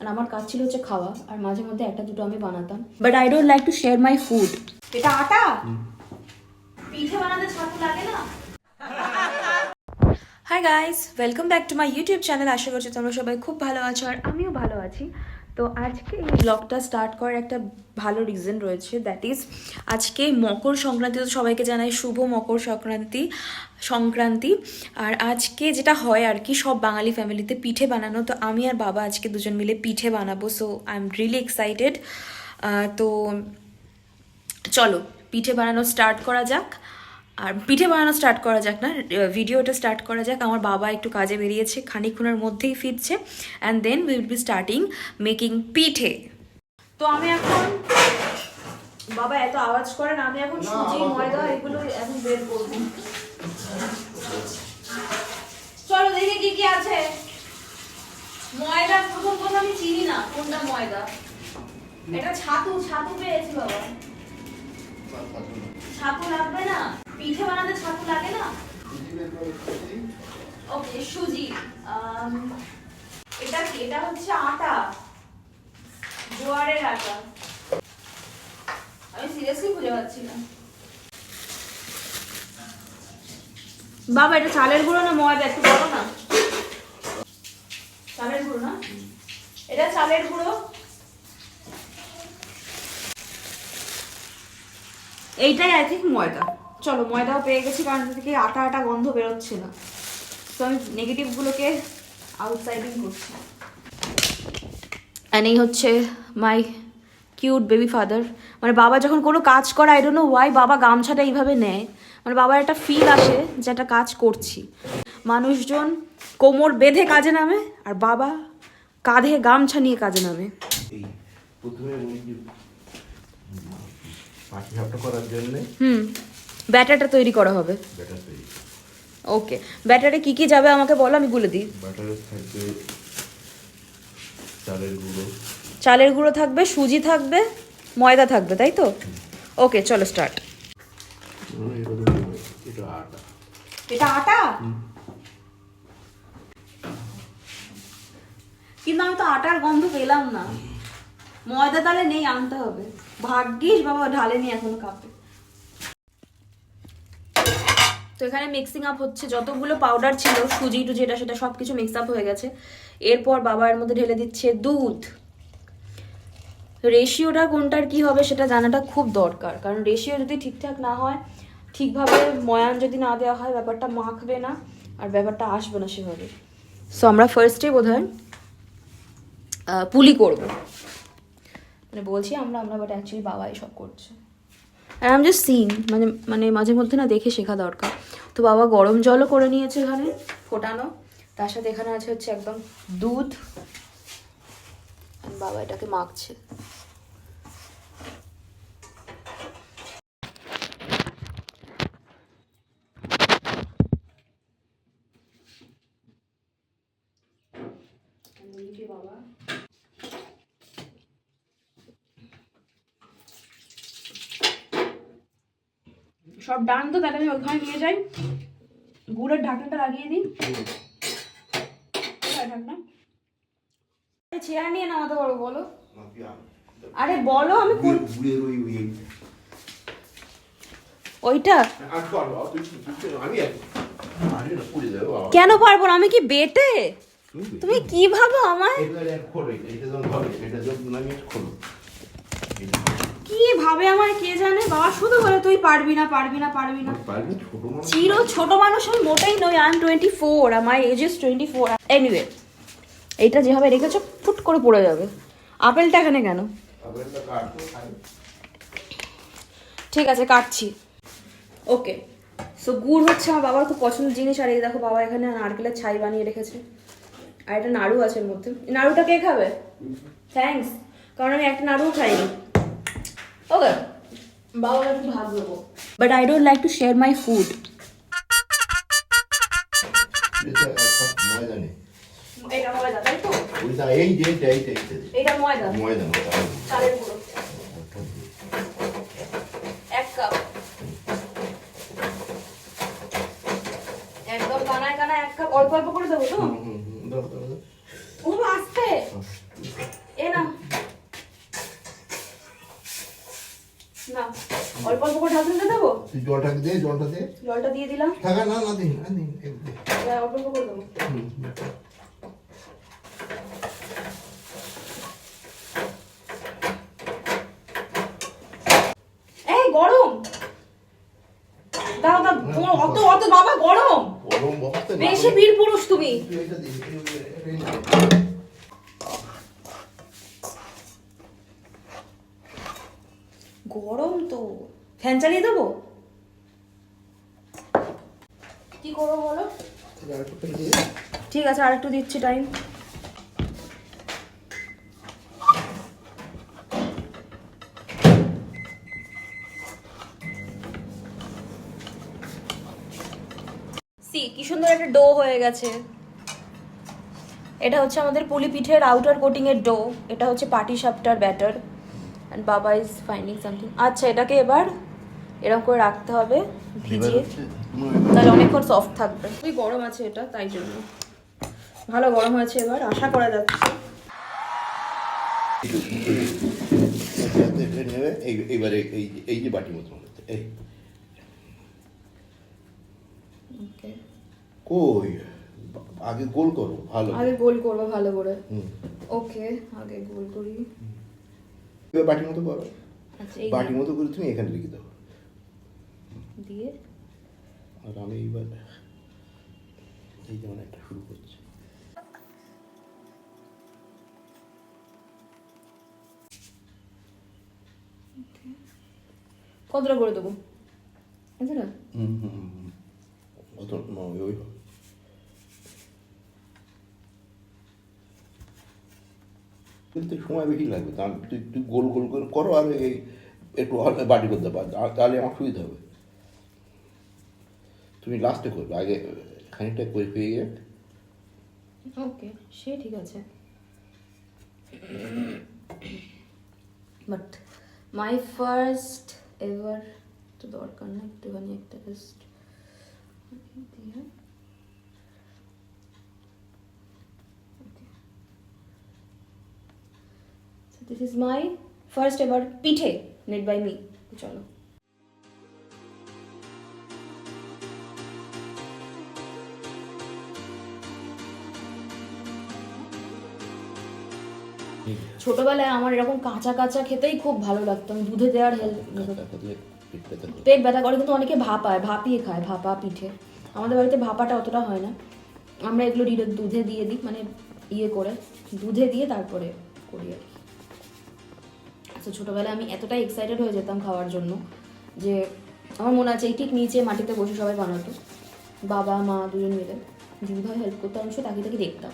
আর আমার কাজ ছিল হচ্ছে খাওয়া, আর মাঝে মধ্যে একটা দুটো আমি বানাতাম। But I don't like to share my food এটা আটা? পিঠে বানাতে ছাতু লাগে না? Hi guys welcome back to my YouTube channel আশা করছি তোমরা সবাই খুব ভালো আছো, আর আমিও ভালো আছি। তো আজকে এই ব্লগটা স্টার্ট করার একটা ভালো রিজন রয়েছে দ্যাট ইজ আজকে মকর সংক্রান্তি, তো সবাইকে জানাই শুভ মকর সংক্রান্তি সংক্রান্তি। আর আজকে যেটা হয় আর কি, সব বাঙালি ফ্যামিলিতে পিঠে বানানো, তো আমি আর বাবা আজকে দুজন মিলে পিঠে বানাবো so I am really excited তো চলো, পিঠে বানানো স্টার্ট করা যাক। আর পিঠে বানানো স্টার্ট করা যাক না। ভিডিওটা স্টার্ট করা যাক। আমার বাবা একটু কাজে বেরিয়েছে খানিক্ষণের মধ্যেই ফিরছে। And then will be starting making পিঠে। তো আমি এখন বাবা এত আওয়াজ করে না আমি এখন সুজি ময়দা এগুলো এখন বের করব। চলো দেখি কি কি আছে। ময়দা প্রথম কথা আমি চিনি না কোনটা ময়দা? এটা ছাতু ছাতু পেয়েছি বাবা। ছাতু লাগবে না? পিঠে বানাতে ছাতু লাগে না? ওকে সুজি আম, এটা কি? এটা হচ্ছে আটা জোয়ারের আটা। আমি সিরিয়াসলি খুঁজে পাচ্ছি না। বাবা এটা চালের গুঁড়ো না ময়দা? একটু বলো না। চালের গুঁড়ো না? এটা চালের গুঁড়ো। এইটাই আই থিঙ্ক ময়দা। চলো ময়দাও পেয়ে গেছি কারণ এটা থেকে আটা আটা গন্ধ বেরোচ্ছে না। তো আমি নেগেটিভগুলোকে আউটসাইডিং করছি। এই হচ্ছে মাই কিউট বেবি ফাদার মানে বাবা যখন কোনো কাজ করে আই ডোন্ট নো ওয়াই বাবা গামছাটা এইভাবে নেয়। মানে বাবার একটা ফিল আসে যে একটা কাজ করছি। মানুষজন কোমর বেঁধে কাজে নামে আর বাবা কাঁধে গামছা নিয়ে কাজে নামে। করার জন্য হুম। ব্যাটারটা তৈরি করা হবে। ওকে ব্যাটারে কি কি যাবে আমাকে বলো আমি বলে দিই। ব্যাটারে থাকবে চালের গুঁড়ো। চালের গুঁড়ো থাকবে সুজি থাকবে ময়দা থাকবে তাই তো? ওকে চলো স্টার্ট এটা আটা। এটা আটা? কিন্তু আমি তো আটার গন্ধ পেলাম না। ময়দা তাহলে নেই আনতে হবে। ভাগ্যিস বাবা ঢালেনি এখনও কাপে। তো এখানে মিক্সিং আপ হচ্ছে, যতগুলো পাউডার ছিল, সুজি, টুজি, এটা সেটা সব কিছু মিক্স আপ হয়ে গেছে। এরপর বাবা এর মধ্যে ঢেলে দিচ্ছে দুধ। রেশিওটা কোনটার কি হবে সেটা জানাটা খুব দরকার। কারণ রেশিও যদি ঠিকঠাক না হয়, ঠিকভাবে ময়ান যদি না দেওয়া হয়, ব্যাপারটা মাখবে না, আর ব্যাপারটা আসবে না সেভাবে। সো আমরা ফার্স্টে বোধ হয় পুলি করব। মানে বলছি আমরা আমরা বাট অ্যাকচুয়ালি বাবাই সব করছে। আর আম জাস্ট সিন মানে মানে মাঝে মধ্যে না দেখে শেখা দরকার। তো বাবা গরম জলও করে নিয়েছে এখানে, ফোটানো। তার সাথে এখানে আছে হচ্ছে একদম দুধ। বাবা এটাকে মাখছে বাবা সব ডান তো তাহলে আমি ওখানে নিয়ে যাই। গুড়ের ঢাকনাটা লাগিয়ে দিই। ঢাকনা। চেয়ার নিয়ে নামাতে পারব বলো। আরে বলো আমি ওইটা। কেন পারব না? আমি কি বেটে? তুমি তুমি কি ভাবো আমায় এটা আর খোলো, এটা- এটা যখন হবে, এটা যখন নামিয়ে খোলো। এটা- কি ভাবে আমায় কে জানে? বাবা শুধু বলে তুই পারবি না পারবি না পারবি না। পারবি, ছোট মানুষ। চির ছোট মানুষ আমি মোটেই নই আই এম টোয়েন্টি ফোর আমার age is twenty four anyway এইটা যেভাবে রেখেছো ফুট করে পড়ে যাবে। আপেলটা এখানে কেন। ঠিক আছে কাটছি। ওকে সো গুড় হচ্ছে আমার বাবার খুব পছন্দের জিনিস আর এই দেখো বাবা এখানে নারকেলের ছাই বানিয়ে রেখেছে। আর একটা নাড়ু আছে এর মধ্যে। নাড়ুটা কে খাবে? থ্যাঙ্কস কারণ আমি একটা নাড়ুও খাইনি। ওকে বাবা একটু ভাগ দেবো but I don't like to share my food এটা ময়দা নেই। এটা ময়দা তাই তো? এই যে এইটা। এটা ময়দা। চালের গুঁড়ো। এক কাপ। একদম কানায় কানায় এক কাপ। অল্প অল্প করে দেবো তো হুম, হুম, হুম, দাও, দাও, দাও। ও আস্তে আচ্ছা। অল্প অল্প করে ঢাকনিতে দেবো তুই জলটাকে দে জলটা দে। জলটা দিয়ে দিলাম। থাকা না না দিন না দিন অল্প অল্প করে দেবো। এই গরম! দাও দাও তোমার অত অত বাবা গরম! গরম না? বেশি বীর পুরুষ তুমি এটা গরম তো। ফ্যান চালিয়ে দেবো? কি করব বলো। ঠিক আছে আর একটু দিচ্ছি টাইম সি কি সুন্দর একটা ডো হয়ে গেছে। এটা হচ্ছে আমাদের পুলি পিঠের আউটার কোটিং এর ডো এটা হচ্ছে পাটি সাপটার ব্যাটার অ্যান্ড বাবা ইজ ফাইন্ডিং সামথিং আচ্ছা এটাকে এবার এরকম করে রাখতে হবে ভিজিয়ে। তাহলে অনেকক্ষণ সফট থাকবে। খুবই গরম আছে এটা তাই জন্য। ভালো গরম আছে এবার আশা করা যাচ্ছে। এই- এইবারে এই যে- এই যে বাটি মতো এই। কই? আগে গোল করো ভালো। আগে গোল করব ভালো করে। ওকে আগে গোল করি। এবার বাটির মতো করো। আচ্ছা বাটির মতো করে তুমি এখানে লিখে দাও। দিয়ে আর আমি এইবার এই যেমন একটা শুরু করছি। কতটা করে দেবো? এতটা হুম হুম হুম। অত নয় ওই কিন্তু সময় বেশি লাগবে। তুই তুই গোল গোল করে করো আর এই একটু বাটি করতে পার তাহলে আমার সুবিধা হবে। তুমি লাস্টে করবে, আগে খানিকটা করে পেয়ে যাক ওকে, সে ঠিক আছে। বাট মাই ফার্স্ট এভার তো দরকার না একটুখানি একটা just So this is my first পিঠে, made by me. চলো। ছোটবেলায় আমার এরকম কাঁচা কাঁচা খেতেই খুব ভালো লাগতো। আমি দুধে দেওয়ার হেল্প পেট ব্যথা করে। কিন্তু অনেকে ভাপায় ভাপিয়ে খায় ভাপা পিঠে। আমাদের বাড়িতে ভাপাটা অতটা হয় না। আমরা এগুলো ডিরেক্ট দুধে দিয়ে দিই মানে ইয়ে করে দুধে দিয়ে তারপরে করি আর কি। তো ছোটোবেলায় আমি এতটাই এক্সাইটেড হয়ে যেতাম খাওয়ার জন্য যে আমার মনে আছে এই ঠিক নিচে মাটিতে বসে সবাই বানাতো। বাবা মা দুজন মিলে। দিদিভাই হেল্প করতো আমি শুধু তাকে তাকিয়ে দেখতাম।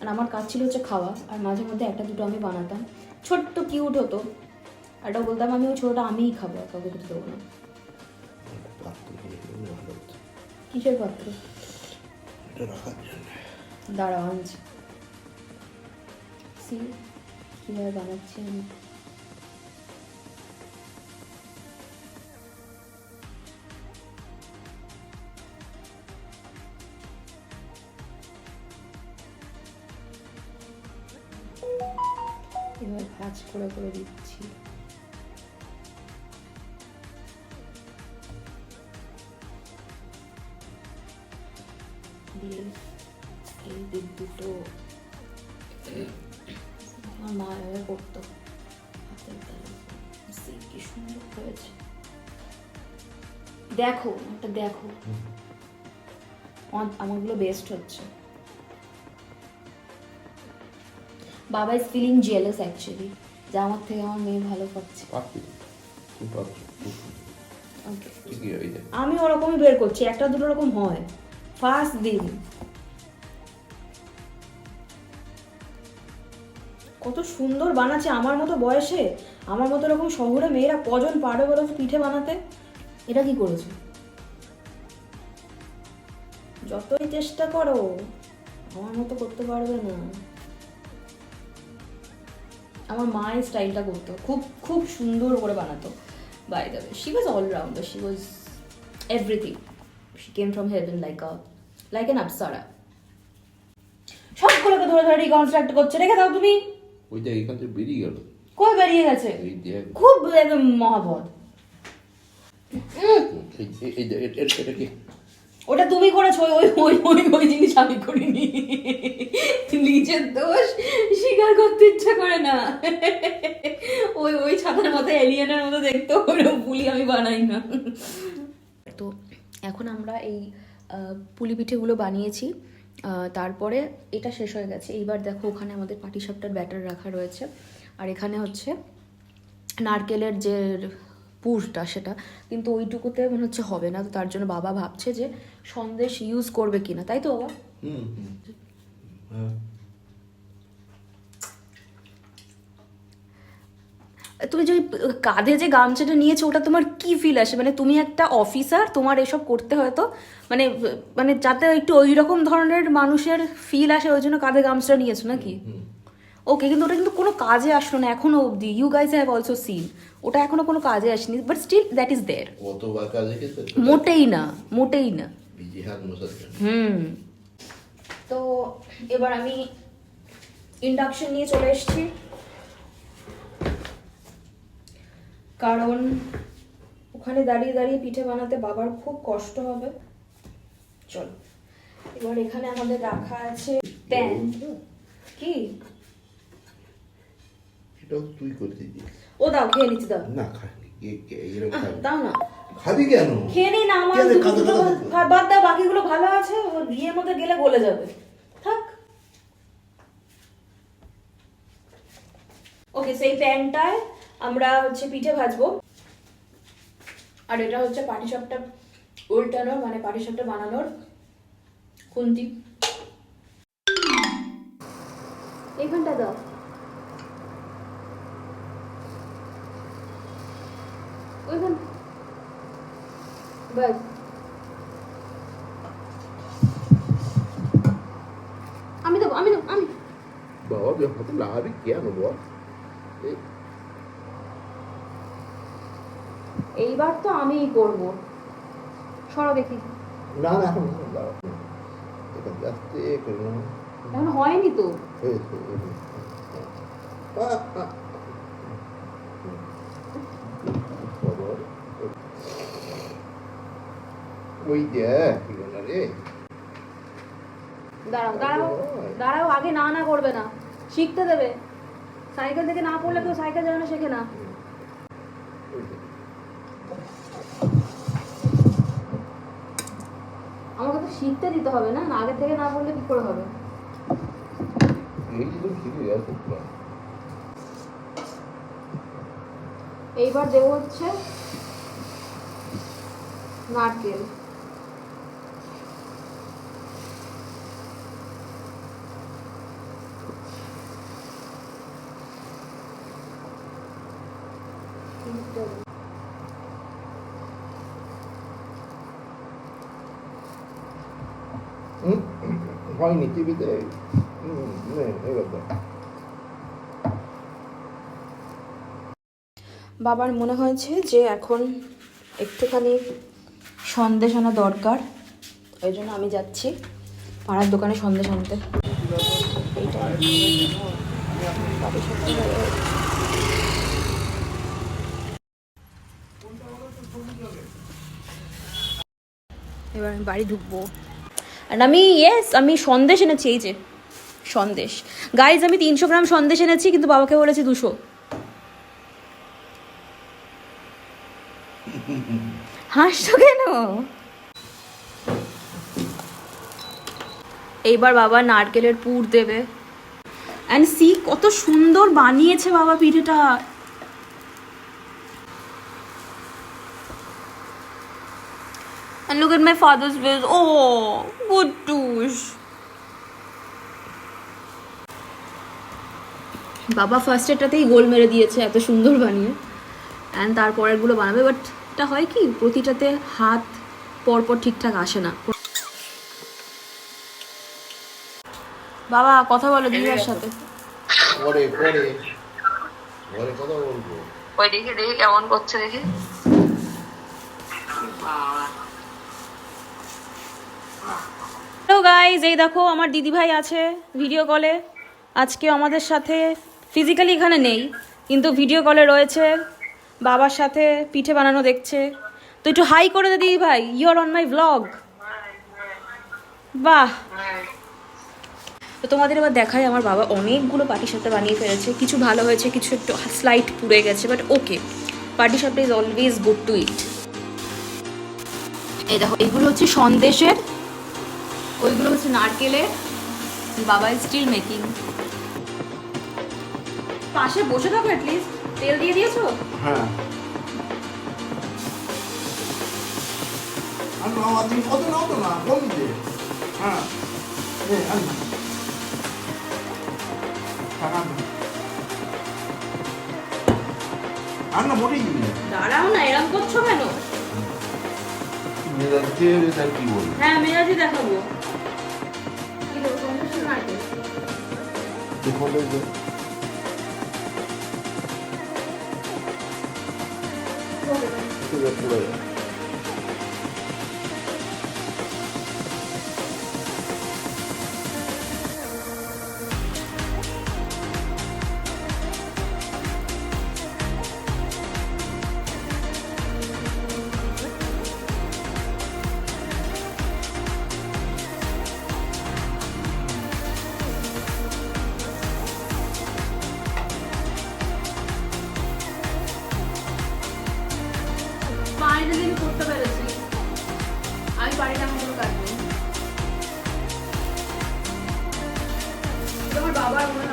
আর আমার কাজ ছিল হচ্ছে খাওয়া, আর মাঝে মধ্যে একটা দুটো আমি বানাতাম। ছোট্ট কিউট হতো। আর ওটা বলতাম, আমি ওই ছোটোটা আমিই খাব, আর কাউকে দেবো না। কিসের পাত্র? দাঁড়াও, আনছি। কীভাবে বানাচ্ছি আমি? এবার ভাজ করে করে দিচ্ছি। দিয়ে এই দিক দুটো আমার মা এভাবে করতো। হাতের তালুতে। কি সুন্দর হয়েছে। দেখো একটা দেখো। আমার- আমারগুলো বেস্ট হচ্ছে। বাবা ইজ ফিলিং জেলাস অ্যাকচুয়ালি যে আমার থেকে আমার মেয়ে ভালো পাচ্ছে আমি ওরকমই বের করছি একটা দুটো রকম হয়। ফার্স্ট দিন। কত সুন্দর বানাচ্ছে আমার মতো বয়সে। আমার মতো এরকম শহরে মেয়েরা কজন পারবে বলো পিঠে বানাতে? এটা কি করেছ? যতই চেষ্টা করো আমার মতো করতে পারবে না। আমার মা এই স্টাইলটা করতো। খুব খুব সুন্দর করে বানাতো। By the she was allrounder she was everything she came from heaven like a like an apsara সবগুলোকে ধরে ধরে রিকনস্ট্রাক্ট করছে। রেখে দাও তুমি। ওইটা এখান থেকে বেরিয়ে গেল। কই বেরিয়ে গেছে? খুব একদম মহাপদ এই- এটা কি? ওটা তুমি করেছ, ওই ওই ওই ওই জিনিস আমি করিনি। নিজের দোষ স্বীকার করতে ইচ্ছা করে না। ওই ওই ছাতার মতো এলিয়েনের মতো দেখতে ওরকম পুলি আমি বানাই না। তো এখন আমরা এই পুলি পিঠেগুলো বানিয়েছি। তারপরে এটা শেষ হয়ে গেছে। এইবার দেখো ওখানে আমাদের পাটিসাপটার ব্যাটার রাখা রয়েছে। আর এখানে হচ্ছে নারকেলের যে পুরটা সেটা। কিন্তু ওইটুকুতে মনে হচ্ছে হবে না তো তার জন্য বাবা ভাবছে যে সন্দেশ ইউজ করবে কিনা তাই তো বাবা? হ্যাঁ। তুমি যে কাঁধে যে গামছাটা নিয়েছো ওটা তোমার কি ফিল আসে? মানে তুমি একটা অফিসার তোমার এসব করতে হয়তো মানে মানে যাতে একটু ওই রকম ধরনের মানুষের ফিল আসে ওই জন্য কাঁধে গামছাটা নিয়েছো নাকি? ওকে কিন্তু ওটা কিন্তু কোনো কাজে আসলো না এখনও অবধি। You guys have also seen ওটা এখনও কোনো কাজে আসেনি but still that is there মোটেই না মোটেই না। হুম। তো এবার আমি ইন্ডাকশন নিয়ে চলে এসেছি। কারণ ওখানে দাঁড়িয়ে দাঁড়িয়ে পিঠে বানাতে বাবার খুব কষ্ট হবে। চলো। এবার এখানে আমাদের রাখা আছে প্যান কি? এটাও তুই করতে দিস ও দাও খেয়ে নিচ্ছি দাও না কে- এরকম দাও না খাবি কেন খেয়ে নিই না আমার কেন? দুটো বাদ দাও বাকিগুলো ভালো আছে ও বিয়ের মধ্যে গেলে গলে যাবে থাক ওকে সেই প্যানটায় আমরা হচ্ছে পিঠে ভাজবো আর এটা হচ্ছে পাটি পাটিসাপটা উল্টানোর মানে পাটিসাপটা বানানোর খুন্তি এইখানটা দাও ব্যাস আমি দেবো আমি দেবো আমি বাবা হাতে লাগাবি কেন বল এই এইবার তো আমিই করব। সরো দেখি। না না এখন না, আস্তে করে নাও। এখন হয়নি তো। হয়েছে, ওই দেখ বলে রে। দাঁড়াও দাঁড়াও দাঁড়াও আগে না না করবে না। শিখতে দেবে। সাইকেল থেকে না পড়লে কেউ সাইকেল চালানো শেখে না। আমাকে তো শিখতে দিতে হবে না আগে থেকে না পড়লে কি করে হবে। এইবার দেবো হচ্ছে নারকেল হুম? হয়নি টিভিতে এবার বাবার মনে হয়েছে যে এখন একটুখানি সন্দেশ আনা দরকার ওই জন্য আমি যাচ্ছি পাড়ার দোকানে সন্দেশ আনতে। এবার আমি বাড়ি ঢুকবো আর আমি ইয়েস আমি সন্দেশ এনেছি, এই যে, সন্দেশ। গাইজ আমি তিনশো গ্রাম সন্দেশ এনেছি, কিন্তু বাবাকে বলেছি দুশো। হাসছো কেন? এইবার বাবা নারকেলের পুর দেবে। অ্যান্ড সি কত সুন্দর বানিয়েছে বাবা পিঠেটা। And look at my father's face. Oh, good douche. বাবা ফার্স্ট এটাতেই গোল মেরে দিয়েছে এত সুন্দর বানিয়ে। অ্যান্ড তারপরেরগুলো বানাবে বাট এটা হয় কি? প্রতিটাতে হাত পরপর ঠিকঠাক আসে না। বাবা কথা বলো দিদার সাথে। পরে পরে। পরে কথা বলব। ওই দেখি দেখি কেমন করছে দেখি। হ্যালো গাইজ এই দেখো আমার দিদিভাই আছে ভিডিও কলে আজকে আমাদের সাথে ফিজিক্যালি এখানে নেই, কিন্তু ভিডিও কলে রয়েছে, বাবার সাথে পিঠে বানানো দেখছে। তো একটু হাই করে দে দিদি ভাই ইউর অন মাই ব্লগ বাহ। তো তোমাদের এবার দেখাই, আমার বাবা অনেকগুলো পাটি সাপটা বানিয়ে ফেলেছে। কিছু ভালো হয়েছে, কিছু একটু স্লাইট পুড়ে গেছে বাট ওকে পাটি সাপটা is always good to eat এই দেখো, এগুলো হচ্ছে সন্দেশের ওইগুলো হচ্ছে নারকেলের বাবা স্টিল মেকিং পাশে বসে থাকো অ্যাটলিস্ট তেল দিয়ে দিয়েছ? হ্যাঁ। হ্যাঁ। দাঁড়াও না এরম করছ কেন? কি বলব? হ্যাঁ মেরাজি দেখাবো। দেখো দেখো পুরো পুরো কোনো কাটবো তোমার বাবার মনে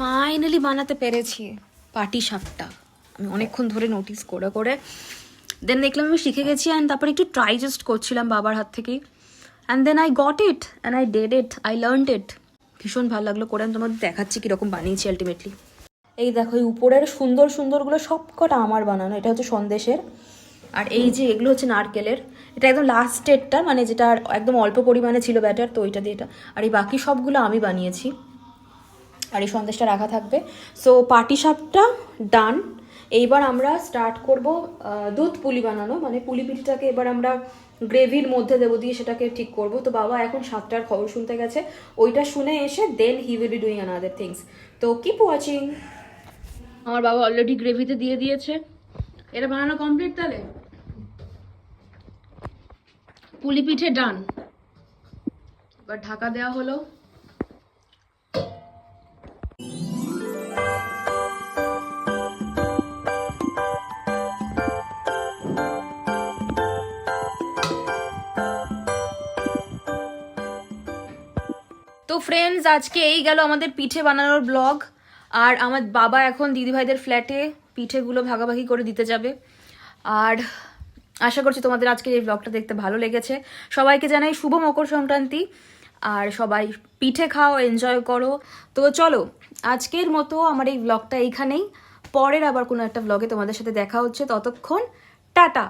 ফাইনালি বানাতে পেরেছি পাটি সাপটা আমি অনেকক্ষণ ধরে নোটিস করে করে। দেন দেখলাম আমি শিখে গেছি অ্যান্ড তারপরে একটু ট্রাই জাস্ট করছিলাম বাবার হাত থেকেই। And then I got it and I did it I learn it ভীষণ ভালো লাগল করে, আমি তোমাদের দেখাচ্ছি কীরকম বানিয়েছি আলটিমেটলি এই দেখো, এই উপরের সুন্দর সুন্দরগুলো সব কটা আমার বানানো, এটা হচ্ছে সন্দেশের। আর এই যে এগুলো হচ্ছে নারকেলের, এটা একদম লাস্ট লাস্টেরটা মানে যেটা একদম অল্প পরিমাণে ছিল ব্যাটার তো ওইটা দিয়ে এটা। আর এই বাকি সবগুলো আমি বানিয়েছি। আর এই সন্দেশটা রাখা থাকবে। সো পাটি সাপটা ডান। এইবার আমরা স্টার্ট করব দুধ পুলি বানানো। মানে পুলি পিঠিটাকে এবার আমরা গ্রেভির মধ্যে দেবো দিয়ে সেটাকে ঠিক করব। তো বাবা, এখন সাতটার খবর শুনতে গেছে। ওইটা শুনে এসে then he will be doing another things তো কিপ ওয়াচিং আমার বাবা অলরেডি গ্রেভিতে দিয়ে দিয়েছে। এটা বানানো কমপ্লিট তাহলে? পুলি পিঠে ডান। এবার ঢাকা দেওয়া হলো। তো ফ্রেন্ডস আজকে এই গেল আমাদের পিঠে বানানোর ব্লগ আর আমার বাবা এখন দিদিভাইদের ফ্ল্যাটে পিঠেগুলো ভাগাভাগি করে দিতে যাবে। আর আশা করছি তোমাদের আজকের এই ব্লগটা দেখতে ভালো লেগেছে। সবাইকে জানাই শুভ মকর সংক্রান্তি। আর সবাই পিঠে খাও এনজয় করো। তো চলো, আজকের মতো আমার এই ব্লগটা এইখানেই। পরের আবার কোনো একটা ব্লগে তোমাদের সাথে দেখা হচ্ছে। ততক্ষণ টাটা।